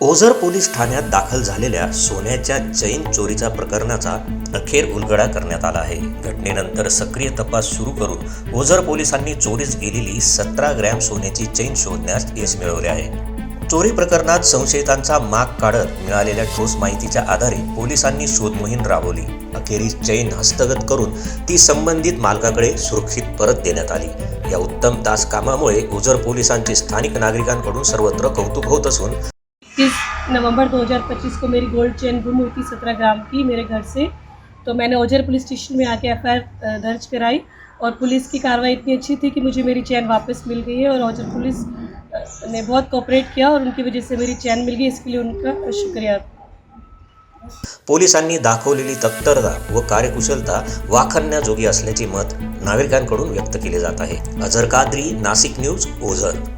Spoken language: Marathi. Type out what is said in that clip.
ओझर पोलीस ठाण्यात दाखल झालेल्या सोन्याच्या चैन चोरीच्या प्रकरणाचा अखेर उलगडा करण्यात आला आहे. घटनेनंतर सक्रिय तपास सुरू करून ओझर पोलिसांनी चोरीस गेलेली सतरा ग्रॅम सोन्याची चैन शोधण्यास यश मिळवले आहे. चोरी प्रकरणात संशयितांचा माग काढत मिळालेल्या ठोस माहितीच्या आधारे पोलिसांनी शोध मोहीम राबवली. अखेरीस चैन हस्तगत करून ती संबंधित मालकाकडे सुरक्षित परत देण्यात आली. या उत्तम तास कामामुळे ओझर पोलिसांचे स्थानिक नागरिकांकडून सर्वत्र कौतुक होत असून इक्कीस नवंबर 2025 को मेरी गोल्ड चेन गुम हुई थी सत्रह ग्राम की मेरे घर से। तो मैंने ओजर पुलिस स्टेशन में आके एफ़ दर्ज कराई और पुलिस की कार्रवाई इतनी अच्छी थी कि मुझे मेरी चैन वापस मिल गई है और ओजर पुलिस ने बहुत कोऑपरेट किया और उनकी वजह से मेरी चैन मिल गई। इसके लिए उनका शुक्रिया। पोलिसांनी दाखवलेली तत्परता व कार्यकुशलता वाखाणण्याजोगी असल्याचे मत नागरिकांकडून व्यक्त केले जात आहे. अझर कादरी, नाशिक न्यूज़, ओझर.